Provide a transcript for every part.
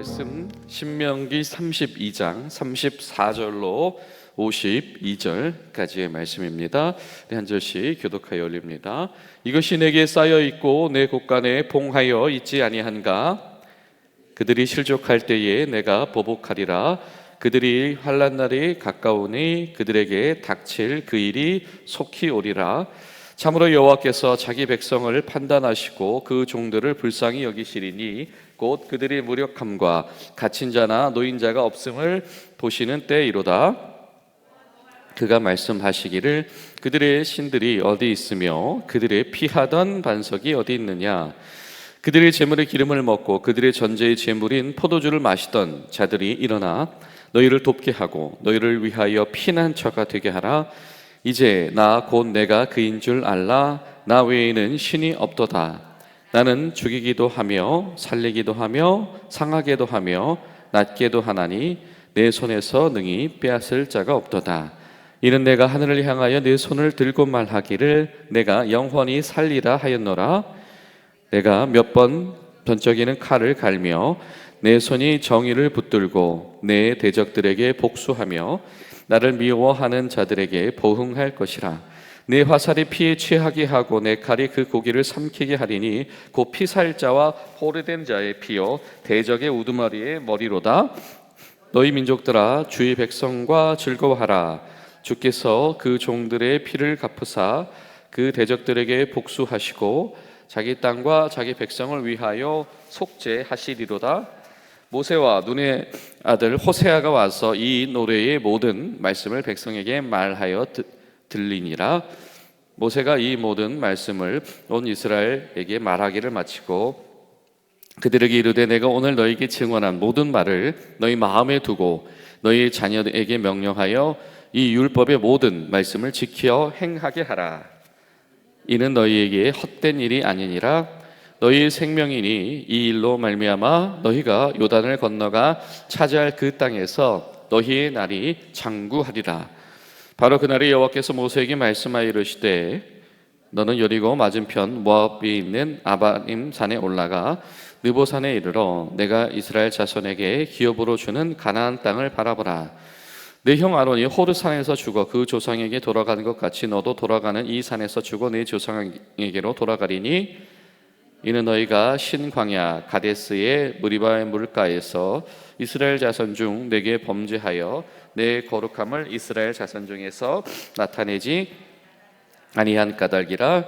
말씀 신명기 32장 34절로 52절까지의 말씀입니다. 네, 한 절씩 교독하여 올립니다. 이것이 내게 쌓여 있고 내 곳간에 봉하여 있지 아니한가? 그들이 실족할 때에 내가 보복하리라. 그들이 환란 날이 가까우니 그들에게 닥칠 그 일이 속히 오리라. 참으로 여호와께서 자기 백성을 판단하시고 그 종들을 불쌍히 여기시리니 곧 그들이 무력함과 갇힌 자나 노인자가 없음을 보시는 때이로다. 그가 말씀하시기를 그들의 신들이 어디 있으며 그들의 피하던 반석이 어디 있느냐 그들의 재물의 기름을 먹고 그들의 전제의 재물인 포도주를 마시던 자들이 일어나 너희를 돕게 하고 너희를 위하여 피난처가 되게 하라 이제 나 곧 내가 그인 줄 알라. 나 외에는 신이 없도다. 나는 죽이기도 하며 살리기도 하며 상하게도 하며 낫게도 하나니 내 손에서 능히 빼앗을 자가 없도다. 이는 내가 하늘을 향하여 내 손을 들고 말하기를 내가 영원히 살리라 하였노라. 내가 몇 번 번쩍이는 칼을 갈며 내 손이 정의를 붙들고 내 대적들에게 복수하며 나를 미워하는 자들에게 보응할 것이라. 내 화살이 피에 취하게 하고 내 칼이 그 고기를 삼키게 하리니 곧 피살자와 호르된 자의 피요 대적의 우두머리의 머리로다. 너희 민족들아 주의 백성과 즐거워하라. 주께서 그 종들의 피를 갚으사 그 대적들에게 복수하시고 자기 땅과 자기 백성을 위하여 속죄하시리로다 모세와 눈의 아들 호세아가 와서 이 노래의 모든 말씀을 백성에게 말하여 드- 들리니라 모세가 이 모든 말씀을 온 이스라엘에게 말하기를 마치고 그들에게 이르되 내가 오늘 너희에게 증언한 모든 말을 너희 마음에 두고 너희 자녀에게 명령하여 이 율법의 모든 말씀을 지켜 행하게 하라. 이는 너희에게 헛된 일이 아니니라. 너희 생명이니 이 일로 말미암아 너희가 요단을 건너가 차지할 그 땅에서 너희의 날이 장구하리라. 바로 그날에 여호와께서 모세에게 말씀하여 이르시되 너는 여리고 맞은편 모압에 있는 아바림 산에 올라가 느보산에 이르러 내가 이스라엘 자손에게 기업으로 주는 가나안 땅을 바라보라. 내형 아론이 호르 산에서 죽어 그 조상에게 돌아가는 것 같이 너도 돌아가는 이 산에서 죽어 내 조상에게로 돌아가리니 이는 너희가 신광야 가데스의 무리바의 물가에서 이스라엘 자손 중 내게 범죄하여 내 거룩함을 이스라엘 자손 중에서 나타내지 아니한 까닭이라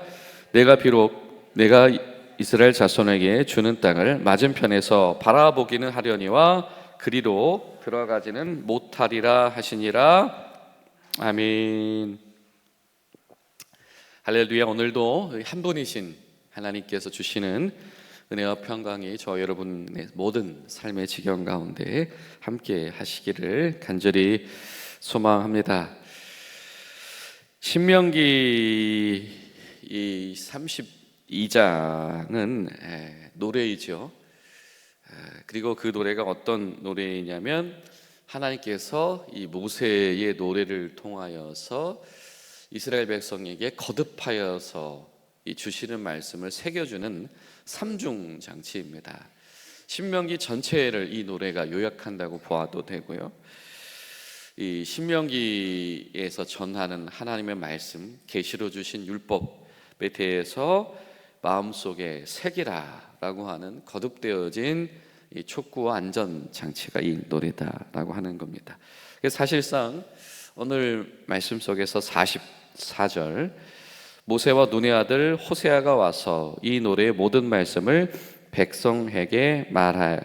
내가 비록 내가 이스라엘 자손에게 주는 땅을 맞은편에서 바라보기는 하려니와 그리로 들어가지는 못하리라 하시니라. 아멘. 할렐루야. 오늘도 한 분이신 하나님께서 주시는 은혜와 평강이 저 여러분의 모든 삶의 지경 가운데 함께 하시기를 간절히 소망합니다. 신명기 이 32장은 노래이죠. 에, 그리고 그 노래가 어떤 노래이냐면 하나님께서 이 모세의 노래를 통하여서 이스라엘 백성에게 거듭하여서 이 주시는 말씀을 새겨주는 삼중 장치입니다. 신명기 전체를 이 노래가 요약한다고 보아도 되고요. 이 신명기에서 전하는 하나님의 말씀, 계시로 주신 율법에 대해서 마음속에 새기라라고 하는 거듭되어진 이 촉구와 안전 장치가 이 노래다라고 하는 겁니다. 사실상 오늘 말씀 속에서 44절 모세와 눈의 아들 호세아가 와서 이 노래의 모든 말씀을 백성에게 말하,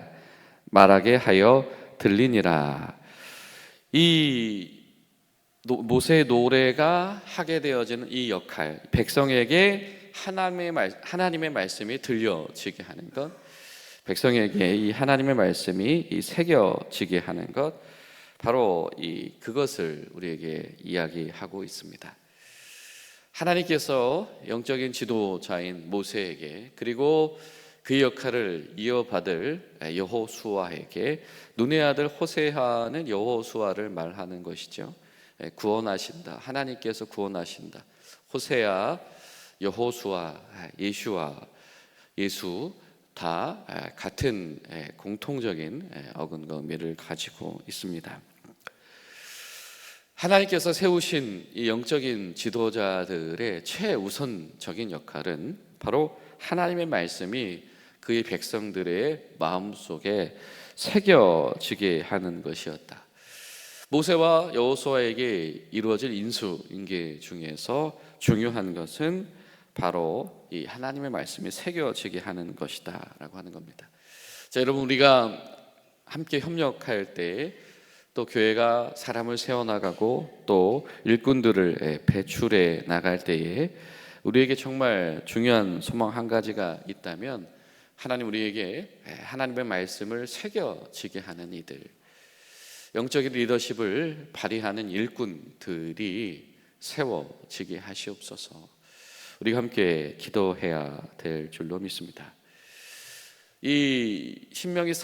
말하게 하여 들리니라. 이 노- 모세의 노래가 하게 되어지는 이 역할, 백성에게 하나님의 말, 하나님의 말씀이 들려지게 하는 것, 백성에게 이 하나님의 말씀이 이 새겨지게 하는 것, 바로 이 그것을 우리에게 이야기하고 있습니다. 하나님께서 영적인 지도자인 모세에게 그리고 그 역할을 이어받을 여호수아에게 눈의 아들 호세아는 여호수아를 말하는 것이죠. 구원하신다. 하나님께서 구원하신다. 호세아, 여호수아, 예수아, 예수 다 에, 같은 에, 공통적인 에, 어근과 의미를 가지고 있습니다. 하나님께서 세우신 이 영적인 지도자들의 최우선적인 역할은 바로 하나님의 말씀이 그의 백성들의 마음속에 새겨지게 하는 것이었다. 모세와 여호수아에게 이루어질 인수인계 중에서 중요한 것은 바로 이 하나님의 말씀이 새겨지게 하는 것이다라고 하는 겁니다. 자, 여러분 우리가 함께 협력할 때 또 교회가 사람을 세워 나가고 또 일꾼들을 예, 배출해 나갈 때에 우리에게 정말 중요한 소망 한 가지가 있다면 하나님 우리에게 예, 하나님의 말씀을 새겨지게 하는 이들 영적인 리더십을 발휘하는 일꾼들이 세워지게 하시옵소서. 우리가 함께 기도해야 될 줄로 믿습니다. 이 신명기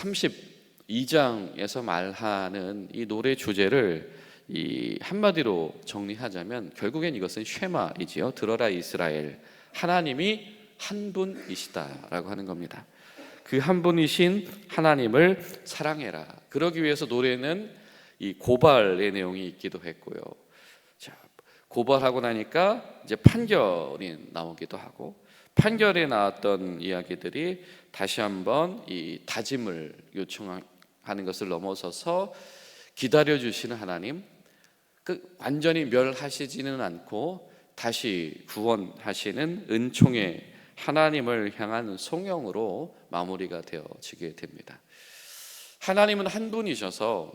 32장에서 말하는 이 노래 주제를 이 한마디로 정리하자면 결국엔 이것은 쉐마이지요. 들어라 이스라엘. 하나님이 한 분이시다라고 하는 겁니다. 그 한 분이신 하나님을 사랑해라. 그러기 위해서 노래는 이 고발의 내용이 있기도 했고요. 자, 고발하고 나니까 이제 판결이 나오기도 하고 판결에 나왔던 이야기들이 다시 한번 이 다짐을 요청 하는 것을 넘어서서 기다려 주시는 하나님, 그 완전히 멸하시지는 않고 다시 구원하시는 은총의 하나님을 향한 송영으로 마무리가 되어지게 됩니다. 하나님은 한 분이셔서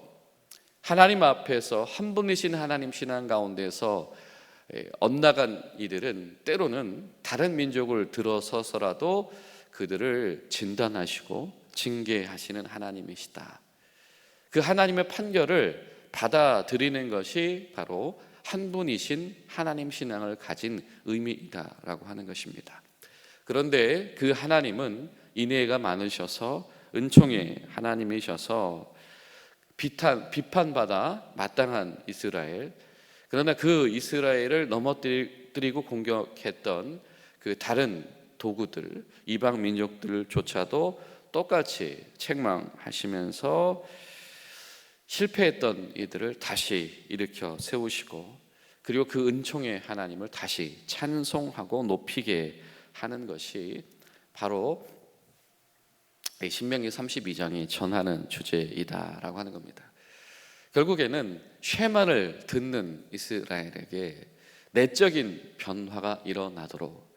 하나님 앞에서 한 분이신 하나님 신앙 가운데서 예, 엇나간 이들은 때로는 다른 민족을 들어서서라도 그들을 진단하시고 징계하시는 하나님이시다. 그 하나님의 판결을 받아들이는 것이 바로 한 분이신 하나님 신앙을 가진 의미이다라고 하는 것입니다. 그런데 그 하나님은 인애가 많으셔서 은총의 하나님이셔서 비탄, 비판받아 마땅한 이스라엘 그러나 그 이스라엘을 넘어뜨리고 공격했던 그 다른 도구들 이방 민족들조차도 똑같이 책망하시면서 실패했던 이들을 다시 일으켜 세우시고 그리고 그 은총의 하나님을 다시 찬송하고 높이게 하는 것이 바로 이 신명기 32장이 전하는 주제이다라고 하는 겁니다. 결국에는 쉐만을 듣는 이스라엘에게 내적인 변화가 일어나도록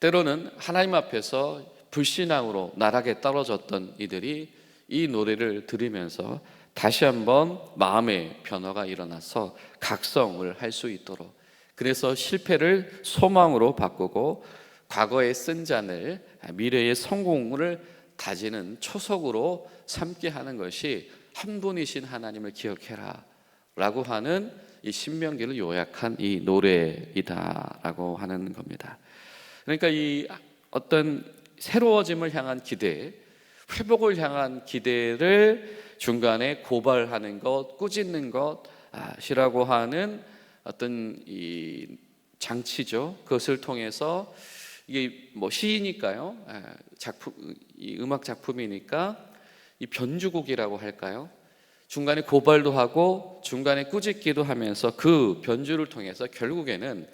때로는 하나님 앞에서 불신앙으로 나락에 떨어졌던 이들이 이 노래를 들으면서 다시 한번 마음의 변화가 일어나서 각성을 할 수 있도록 그래서 실패를 소망으로 바꾸고 과거의 쓴 잔을 미래의 성공을 다지는 초석으로 삼게 하는 것이 한 분이신 하나님을 기억해라 라고 하는 이 신명기를 요약한 이 노래이다라고 하는 겁니다. 그러니까 이 어떤 새로워짐을 향한 기대, 회복을 향한 기대를 중간에 고발하는 것, 꾸짖는 것이라고 하는 어떤 이 장치죠. 그것을 통해서 이게 뭐 시니까요. 작품 이 음악 작품이니까 이 변주곡이라고 할까요? 중간에 고발도 하고 중간에 꾸짖기도 하면서 그 변주를 통해서 결국에는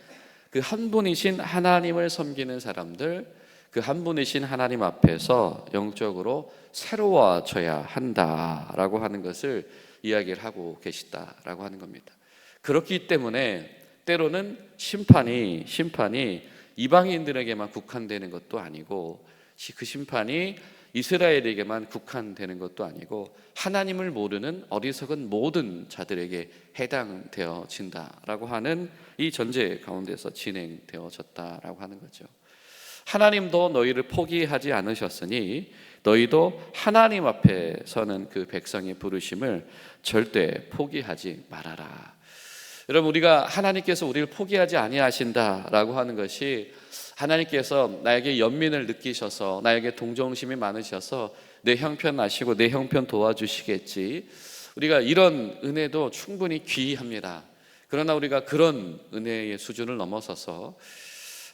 그 한 분이신 하나님을 섬기는 사람들 그 한 분이신 하나님 앞에서 영적으로 새로워져야 한다라고 하는 것을 이야기를 하고 계시다라고 하는 겁니다. 그렇기 때문에 때로는 심판이 심판이 이방인들에게만 국한되는 것도 아니고 그 심판이 이스라엘에게만 국한되는 것도 아니고 하나님을 모르는 어리석은 모든 자들에게 해당되어진다라고 하는 이 전제 가운데서 진행되어졌다라고 하는 거죠. 하나님도 너희를 포기하지 않으셨으니 너희도 하나님 앞에 서는 그 백성의 부르심을 절대 포기하지 말아라. 여러분 우리가 하나님께서 우리를 포기하지 아니하신다라고 하는 것이 하나님께서 나에게 연민을 느끼셔서 나에게 동정심이 많으셔서 내 형편 아시고 내 형편 도와주시겠지. 우리가 이런 은혜도 충분히 귀합니다. 그러나 우리가 그런 은혜의 수준을 넘어서서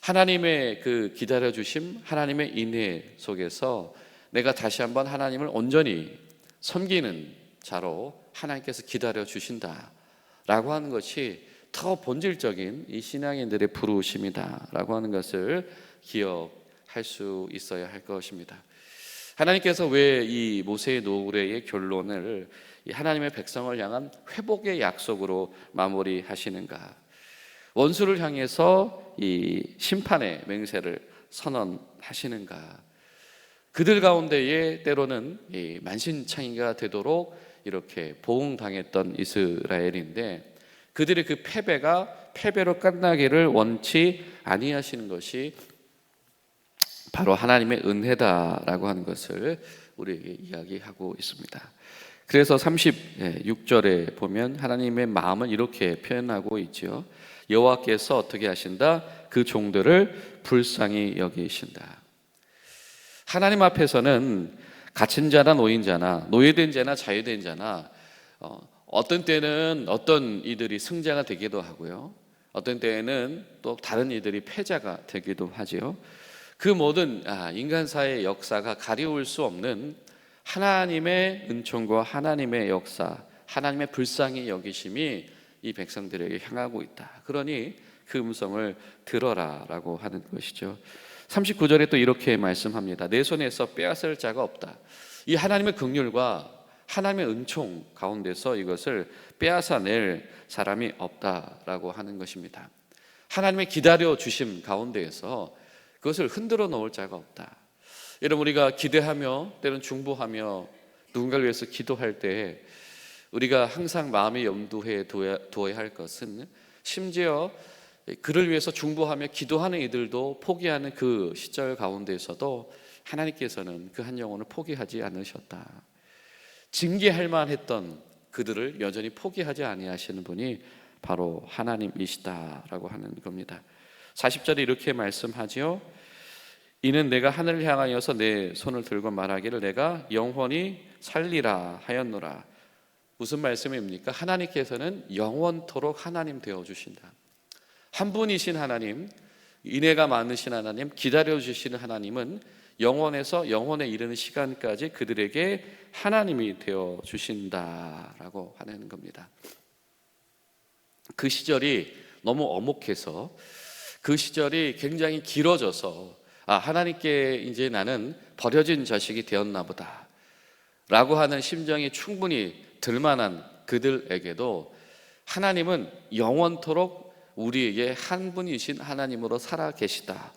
하나님의 그 기다려 주심, 하나님의 인애 속에서 내가 다시 한번 하나님을 온전히 섬기는 자로 하나님께서 기다려 주신다라고 하는 것이 더 본질적인 이 신앙인들의 부르심이다라고 하는 것을 기억할 수 있어야 할 것입니다. 하나님께서 왜 이 모세의 노래의 결론을 이 하나님의 백성을 향한 회복의 약속으로 마무리하시는가? 원수를 향해서 이 심판의 맹세를 선언하시는가? 그들 가운데에 때로는 이 만신창이가 되도록 이렇게 보응당했던 이스라엘인데 그들의 그 패배가 패배로 끝나기를 원치 아니하시는 것이 바로 하나님의 은혜다라고 하는 것을 우리에게 이야기하고 있습니다. 그래서 36절에 보면 하나님의 마음은 이렇게 표현하고 있지요. 여호와께서 어떻게 하신다? 그 종들을 불쌍히 여기신다. 하나님 앞에서는 갇힌 자나 노인 자나 노예된 자나 자유된 자나 어, 어떤 때는 어떤 이들이 승자가 되기도 하고요. 어떤 때에는 또 다른 이들이 패자가 되기도 하지요. 그 모든 아, 인간사의 역사가 가리울 수 없는 하나님의 은총과 하나님의 역사, 하나님의 불쌍히 여기심이 이 백성들에게 향하고 있다. 그러니 그 음성을 들어라라고 하는 것이죠. 39절에 또 이렇게 말씀합니다. 내 손에서 빼앗을 자가 없다. 이 하나님의 긍휼과 하나님의 은총 가운데서 이것을 빼앗아 낼 사람이 없다라고 하는 것입니다. 하나님의 기다려 주심 가운데에서 그것을 흔들어 놓을 자가 없다. 여러분 우리가 기대하며 때는 중보하며 누군가를 위해서 기도할 때 우리가 항상 마음에 염두에 두어야 할 것은 심지어 그를 위해서 중보하며 기도하는 이들도 포기하는 그 시절 가운데에서도 하나님께서는 그 한 영혼을 포기하지 않으셨다. 징계할 만했던 그들을 여전히 포기하지 아니하시는 분이 바로 하나님이시다라고 하는 겁니다. 40절에 이렇게 말씀하지요. 이는 내가 하늘을 향하여서 내 손을 들고 말하기를 내가 영원히 살리라 하였노라. 무슨 말씀입니까? 하나님께서는 영원토록 하나님 되어 주신다. 한 분이신 하나님, 인애가 많으신 하나님, 기다려 주시는 하나님은 영원에서 영원에 이르는 시간까지 그들에게 하나님이 되어 주신다라고 하는 겁니다. 그 시절이 너무 어목해서 그 시절이 굉장히 길어져서 아, 하나님께 이제 나는 버려진 자식이 되었나 보다. 라고 하는 심정이 충분히 들만한 그들에게도 하나님은 영원토록 우리에게 한 분이신 하나님으로 살아 계시다.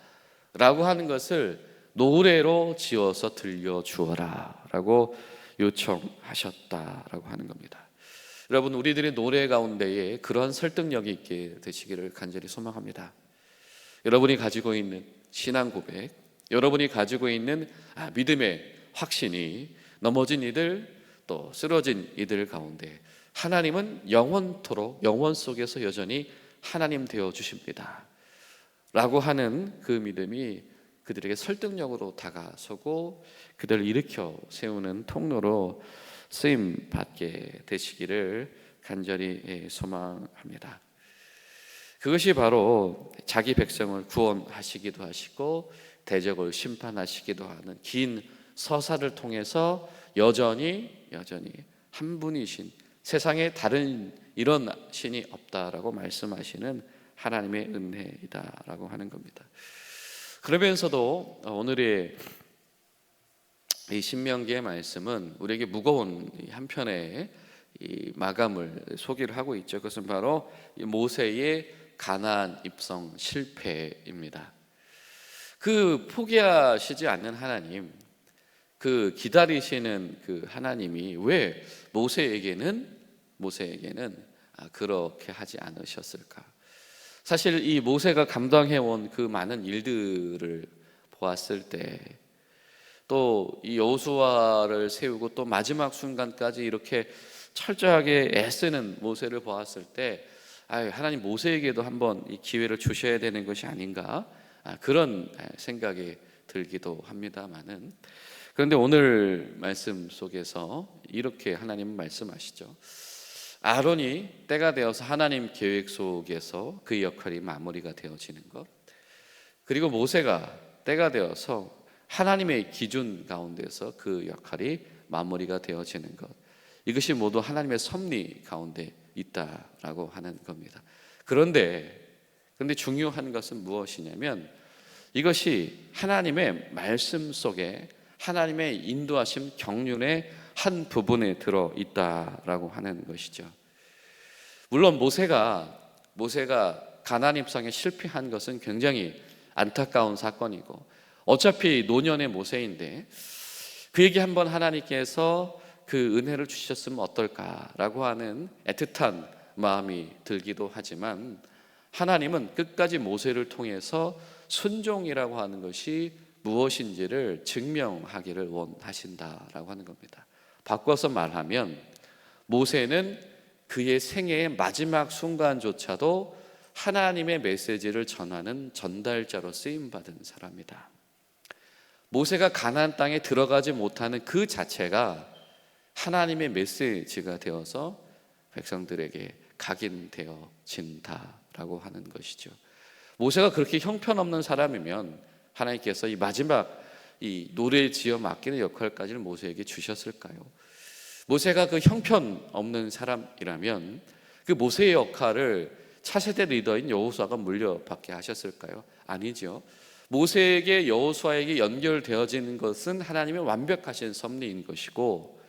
라고 하는 것을 노래로 지어서 들려주어라. 라고 요청하셨다 라고 하는 겁니다. 여러분, 우리들의 노래 가운데에 그러한 설득력이 있게 되시기를 간절히 소망합니다. 여러분이 가지고 있는 신앙 고백, 여러분이 가지고 있는 아, 믿음의 확신이 넘어진 이들 또 쓰러진 이들 가운데 하나님은 영원토록 영원 속에서 여전히 하나님 되어 주십니다. 라고 하는 그 믿음이 그들에게 설득력으로 다가서고 그들을 일으켜 세우는 통로로 쓰임 받게 되시기를 간절히 예, 소망합니다. 그것이 바로 자기 백성을 구원하시기도 하시고 대적을 심판하시기도 하는 긴 서사를 통해서 여전히 여전히 한 분이신 세상에 다른 이런 신이 없다라고 말씀하시는 하나님의 은혜이다라고 하는 겁니다. 그러면서도 오늘의 이 신명기의 말씀은 우리에게 무거운 한편의 마감을 소개를 하고 있죠. 그것은 바로 모세의 가나안 입성 실패입니다. 그 포기하시지 않는 하나님, 그 기다리시는 그 하나님이 왜 모세에게는 모세에게는 아, 그렇게 하지 않으셨을까? 사실 이 모세가 감당해 온 그 많은 일들을 보았을 때 또 이 여호수아를 세우고 또 마지막 순간까지 이렇게 철저하게 애쓰는 모세를 보았을 때 아유, 하나님 모세에게도 한번 이 기회를 주셔야 되는 것이 아닌가 아, 그런 생각이 들기도 합니다만은 그런데 오늘 말씀 속에서 이렇게 하나님 말씀하시죠. 아론이 때가 되어서 하나님 계획 속에서 그 역할이 마무리가 되어지는 것. 그리고 모세가 때가 되어서 하나님의 기준 가운데서 그 역할이 마무리가 되어지는 것. 이것이 모두 하나님의 섭리 가운데 있다라고 하는 겁니다. 그런데 그런데 중요한 것은 무엇이냐면 이것이 하나님의 말씀 속에 하나님의 인도하심 경륜의 한 부분에 들어 있다라고 하는 것이죠. 물론 모세가 모세가 가나안 입성에 실패한 것은 굉장히 안타까운 사건이고 어차피 노년의 모세인데 그에게 한번 하나님께서 그 은혜를 주셨으면 어떨까라고 하는 애틋한 마음이 들기도 하지만 하나님은 끝까지 모세를 통해서 순종이라고 하는 것이 무엇인지를 증명하기를 원하신다라고 하는 겁니다. 바꿔서 말하면 모세는 그의 생애의 마지막 순간조차도 하나님의 메시지를 전하는 전달자로 쓰임 받은 사람이다. 모세가 가나안 땅에 들어가지 못하는 그 자체가 하나님의 메시지가 되어서 백성들에게 각인되어진다라고 하는 것이죠. 모세가 그렇게 형편없는 사람이면 하나님께서 이 마지막 이 노래 지어 맡기는 역할까지를 모세에게 주셨을까요? 모세가 그 형편 없는 사람이라면 그 모세의 역할을 차세대 리더인 여호수아가 물려받게 하셨을까요? 아니죠. 모세에게 여호수아에게 연결되어지는 것은 하나님의 완벽하신 섭리인 것이고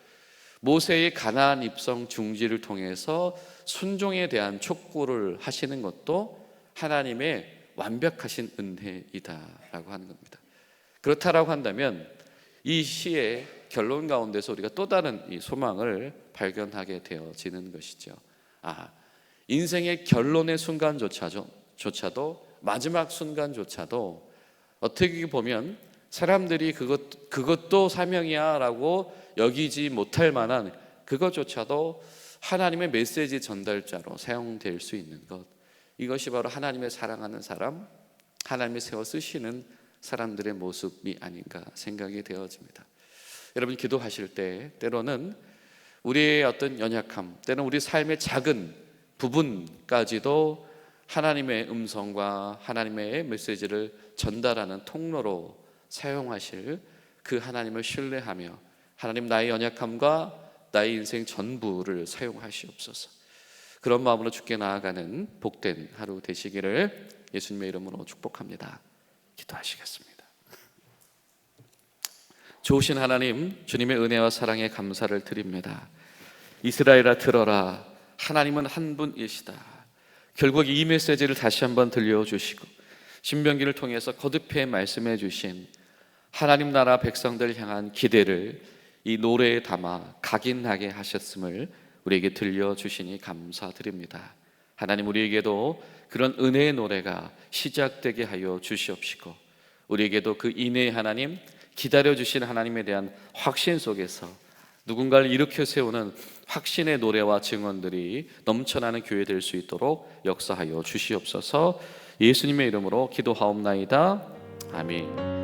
모세의 가나안 입성 중지를 통해서 순종에 대한 촉구를 하시는 것도 하나님의 완벽하신 은혜이다라고 하는 겁니다. 그렇다라고 한다면 이 시의 결론 가운데서 우리가 또 다른 이 소망을 발견하게 되어지는 것이죠. 아, 인생의 결론의 순간조차도 조차도 마지막 순간조차도 어떻게 보면 사람들이 그것 그것도 사명이야라고 여기지 못할 만한 그것조차도 하나님의 메시지 전달자로 사용될 수 있는 것 이것이 바로 하나님의 사랑하는 사람 하나님이 세워 쓰시는 사람들의 모습이 아닌가 생각이 되어집니다. 여러분 기도하실 때 때로는 우리의 어떤 연약함, 때는 우리 삶의 작은 부분까지도 하나님의 음성과 하나님의 메시지를 전달하는 통로로 사용하실 그 하나님을 신뢰하며 하나님 나의 연약함과 나의 인생 전부를 사용하시옵소서. 그런 마음으로 죽게 나아가는 복된 하루 되시기를 예수님의 이름으로 축복합니다. 기도하시겠습니다. 좋으신 하나님, 주님의 은혜와 사랑에 감사를 드립니다. 이스라엘아 들어라. 하나님은 한 분이시다. 결국 이 메시지를 다시 한번 들려주시고 신명기를 통해서 거듭해 말씀해 주신 하나님 나라 백성들 향한 기대를 이 노래에 담아 각인하게 하셨음을 우리에게 들려주시니 감사드립니다. 하나님 우리에게도 그런 은혜의 노래가 시작되게 하여 주시옵시고 우리에게도 그 인혜의 하나님 기다려 주신 하나님에 대한 확신 속에서 누군가를 일으켜 세우는 확신의 노래와 증언들이 넘쳐나는 교회 될 수 있도록 역사하여 주시옵소서. 예수님의 이름으로 기도하옵나이다. 아멘.